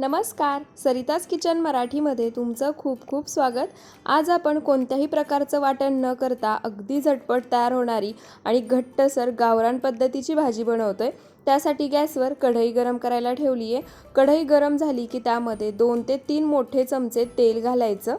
नमस्कार सरिताज किचन मराठीमध्ये तुमचं खूप खूप स्वागत. आज आपण कोणत्याही प्रकारचं वाटण न करता अगदी झटपट तयार होणारी आणि घट्टसर गावरान पद्धतीची भाजी बनवतो आहे त्यासाठी गॅसवर कढई गरम करायला ठेवली आहे कढई गरम झाली की त्यामध्ये दोन ते तीन मोठे चमचे तेल घालायचं.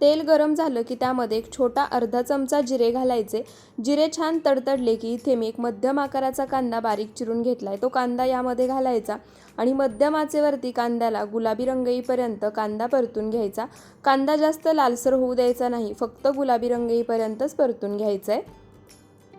तेल गरम झालं की त्यामध्ये एक छोटा अर्धा चमचा जिरे घालायचे. जिरे छान तडतडले की इथे मी एक मध्यम आकाराचा कांदा बारीक चिरून घेतला आहे तो कांदा यामध्ये घालायचा आणि मध्यम आचेवरती कांद्याला गुलाबी रंग येईपर्यंत कांदा परतून घ्यायचा. कांदा जास्त लालसर होऊ द्यायचा नाही फक्त गुलाबी रंग येईपर्यंतच परतून घ्यायचा आहे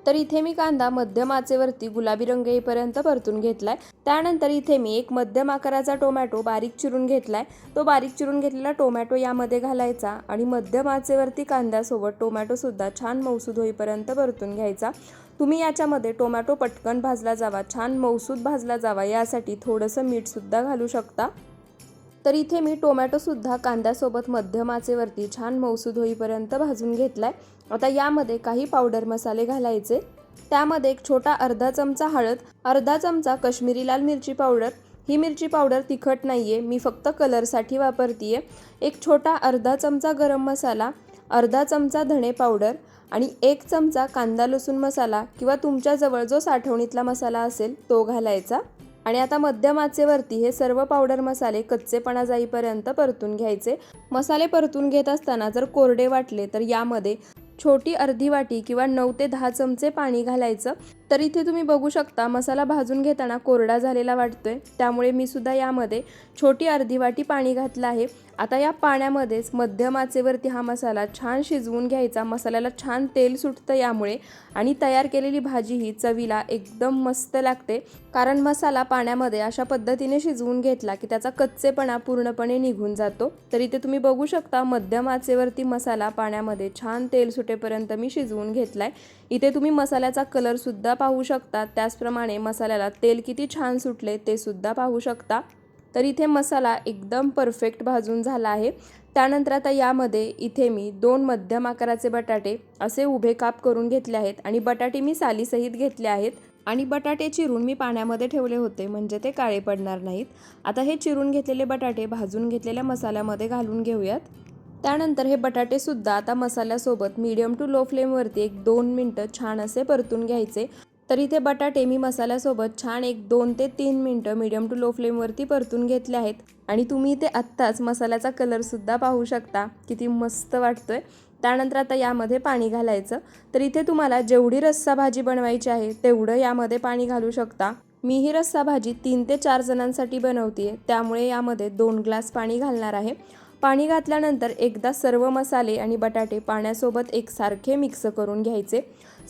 तर इथे मी कांदा मध्यम आचेवरती गुलाबी रंग येईपर्यंत परतून घेतलाय. त्यानंतर इथे मी एक मध्यम आकाराचा टोमॅटो बारीक चिरून घेतलाय. तो बारीक चिरून घेतलेला टोमॅटो यामध्ये घालायचा आणि मध्यम आचेवरती कांद्यासोबत टोमॅटोसुद्धा छान मौसूद होईपर्यंत परतून घ्यायचा. तुम्ही याच्यामध्ये टोमॅटो पटकन भाजला जावा छान मौसूद भाजला जावा यासाठी थोडंसं मीठसुद्धा घालू शकता. तर इथे मी टोमॅटोसुद्धा कांद्यासोबत मध्यम आचेवरती छान मौसूद होईपर्यंत भाजून घेतला आहे आता यामध्ये काही पावडर मसाले घालायचे. त्यामध्ये एक छोटा अर्धा चमचा हळद अर्धा चमचा कश्मीरी लाल मिरची पावडर. ही मिरची पावडर तिखट नाही आहे मी फक्त कलरसाठी वापरते एक छोटा अर्धा चमचा गरम मसाला अर्धा चमचा धणे पावडर आणि एक चमचा कांदा लसूण मसाला किंवा तुमच्याजवळ जो साठवणीतला मसाला असेल तो घालायचा. आणि आता मध्यम आचेवरती हे सर्व पावडर मसाले कच्चेपणा जाईपर्यंत परतून घ्यायचे. मसाले परतून घेत असताना जर कोरडे वाटले तर यामध्ये छोटी अर्धी वाटी किंवा नऊ ते दहा चमचे पाणी घालायचं. तर इथे तुम्ही बघू शकता मसाला भाजून घेताना कोरडा झालेला वाटतोय. त्यामुळे मी सुद्धा यामध्ये छोटी अर्धी वाटी पाणी घातलं आहे. आता या पाण्यामध्येच मध्यम आचेवरती हा मसाला छान शिजवून घ्यायचा. मसाल्याला छान तेल सुटतं यामुळे आणि तयार केलेली भाजी ही चवीला एकदम मस्त लागते. कारण मसाला पाण्यामध्ये अशा पद्धतीने शिजवून घेतला की त्याचा कच्चेपणा पूर्णपणे निघून जातो. तर इथे तुम्ही बघू शकता मध्यम आचेवरती मसाला पाण्यामध्ये छान तेल सुटेपर्यंत मी शिजवून घेतला आहे इथे तुम्ही मसाल्याचा कलरसुद्धा पाहू शकता. त्याचप्रमाणे मसाल्याला तेल किती छान सुटले ते सुद्धा पाहू शकता. तर इथे मसाला एकदम परफेक्ट भाजून झाला आहे. त्यानंतर आता यामध्ये इथे मी दोन मध्यम आकाराचे बटाटे असे उभे काप करून घेतले आहेत आणि बटाटे मी सालीसहित घेतले आहेत. आणि बटाटे चिरून मी पाण्यामध्ये ठेवले होते म्हणजे ते काळे पडणार नाहीत. आता हे चिरून घेतलेले बटाटे भाजून घेतलेल्या मसाल्यामध्ये घालून घेऊयात. त्यानंतर हे बटाटेसुद्धा आता मसाल्यासोबत मीडियम टू लो फ्लेमवरती एक दोन मिनटं छान असे परतून घ्यायचे. तर इथे बटाटे मी मसाल्यासोबत छान एक दोन ते तीन मिनटं मीडियम टू लो फ्लेमवरती परतून घेतले आहेत. आणि तुम्ही इथे आत्ताच मसाल्याचा कलरसुद्धा पाहू शकता. किती मस्त वाटतो आहे त्यानंतर आता यामध्ये पाणी घालायचं. तर इथे तुम्हाला जेवढी रस्सा भाजी बनवायची आहे तेवढं यामध्ये पाणी घालू शकता. मी ही रस्सा भाजी तीन ते चार जणांसाठी बनवते त्यामुळे यामध्ये दोन ग्लास पाणी घालणार आहे. पाणी घातल्यानंतर एकदा सर्व मसाले आणि बटाटे पाण्यासोबत एकसारखे मिक्स करून घ्यायचे.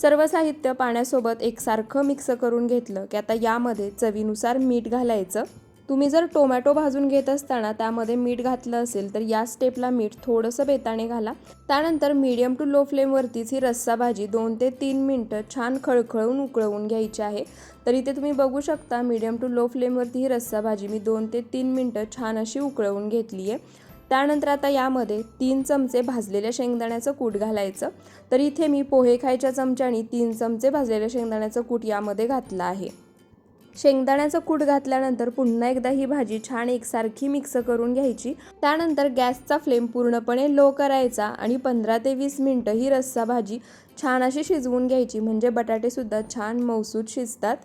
सर्व साहित्य पाण्यासोबत एकसारखं मिक्स करून घेतलं की आता यामध्ये चवीनुसार मीठ घालायचं. तुम्ही जर टोमॅटो भाजून घेत असताना त्यामध्ये मीठ घातलं असेल तर या स्टेपला मीठ थोडंसं बेताने घाला. त्यानंतर मीडियम टू लो फ्लेमवरतीच ही रस्सा भाजी दोन ते तीन मिनटं छान खळखळून उकळवून घ्यायची आहे. तर इथे तुम्ही बघू शकता मीडियम टू लो फ्लेमवरती ही रस्सा भाजी मी दोन ते तीन मिनटं छान अशी उकळवून घेतली आहे त्यानंतर आता यामध्ये तीन चमचे भाजलेल्या शेंगदाण्याचं कूट घालायचं. तर इथे मी पोहे खायच्या चमच्याने तीन चमचे भाजलेल्या शेंगदाण्याचं कूट यामध्ये घातलं आहे. शेंगदाण्याचं कूट घातल्यानंतर पुन्हा एकदा ही भाजी छान एकसारखी मिक्स करून घ्यायची. त्यानंतर गॅसचा फ्लेम पूर्णपणे लो करायचा आणि पंधरा ते वीस मिनटं ही रस्सा भाजी छान अशी शिजवून घ्यायची. म्हणजे बटाटेसुद्धा छान मौसूद शिजतात.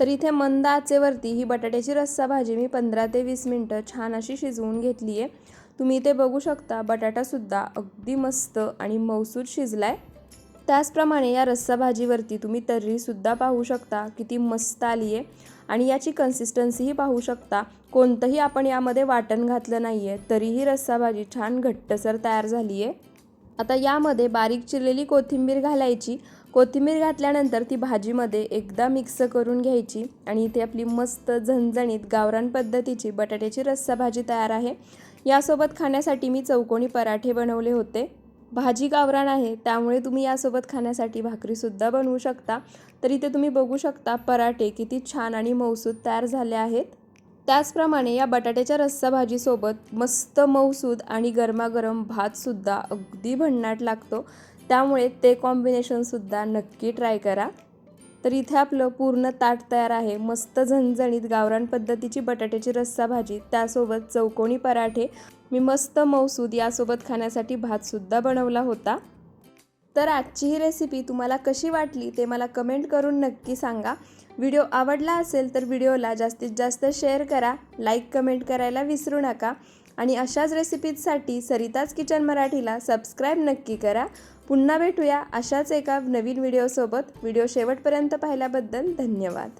तर इथे मंद आचेवरती ही बटाट्याची रस्सा भाजी मी पंधरा ते वीस मिनटं छान अशी शिजवून घेतली आहे तुम्ही इथे बघू शकता बटाटासुद्धा अगदी मस्त आणि मौसूद शिजला आहे त्याचप्रमाणे या रस्सा भाजीवरती तुम्ही तर्रीसुद्धा पाहू शकता किती मस्त आली आहे आणि याची कन्सिस्टन्सीही पाहू शकता कोणतंही आपण यामध्ये वाटण घातलं नाही आहे तरीही रस्सा भाजी छान घट्टसर तयार झाली आहे आता यामध्ये बारीक चिरलेली कोथिंबीर घालायची. कोथिंबीर घातल्यानंतर ती भाजीमध्ये एकदा मिक्स करून घ्यायची. आणि इथे आपली मस्त झणझणीत गावरान पद्धतीची बटाट्याची रस्सा भाजी तयार आहे. यासोबत खाण्यासाठी मी चौकोनी पराठे बनवले होते. भाजी गावरान आहे त्यामुळे तुम्ही यासोबत खाण्यासाठी भाकरीसुद्धा बनवू शकता. तर इथे तुम्ही बघू शकता पराठे किती छान आणि मौसूद तयार झाले आहेत. त्याचप्रमाणे या बटाट्याच्या रस्सा भाजीसोबत मस्त मौसूद आणि गरमागरम भातसुद्धा अगदी भन्नाट लागतो. त्यामुळे ते कॉम्बिनेशनसुद्धा नक्की ट्राय करा. तर इथे आपलं पूर्ण ताट तयार आहे. मस्त झणझणीत गावरान पद्धतीची बटाट्याची रस्सा भाजी त्यासोबत चौकोनी पराठे. मी मस्त मौसूद यासोबत खाण्यासाठी भातसुद्धा बनवला होता. तर आजची ही रेसिपी तुम्हाला कशी वाटली ते मला कमेंट करून नक्की सांगा. व्हिडिओ आवडला असेल तर व्हिडिओला जास्तीत जास्त शेअर करा लाईक कमेंट करायला विसरू नका. आणि अशाच रेसिपीजसाठी सरिताज किचन मराठीला सबस्क्राईब नक्की करा. पुन्हा भेटूया अशाच एका नवीन व्हिडिओसोबत. व्हिडिओ शेवटपर्यंत पाहिल्याबद्दल धन्यवाद.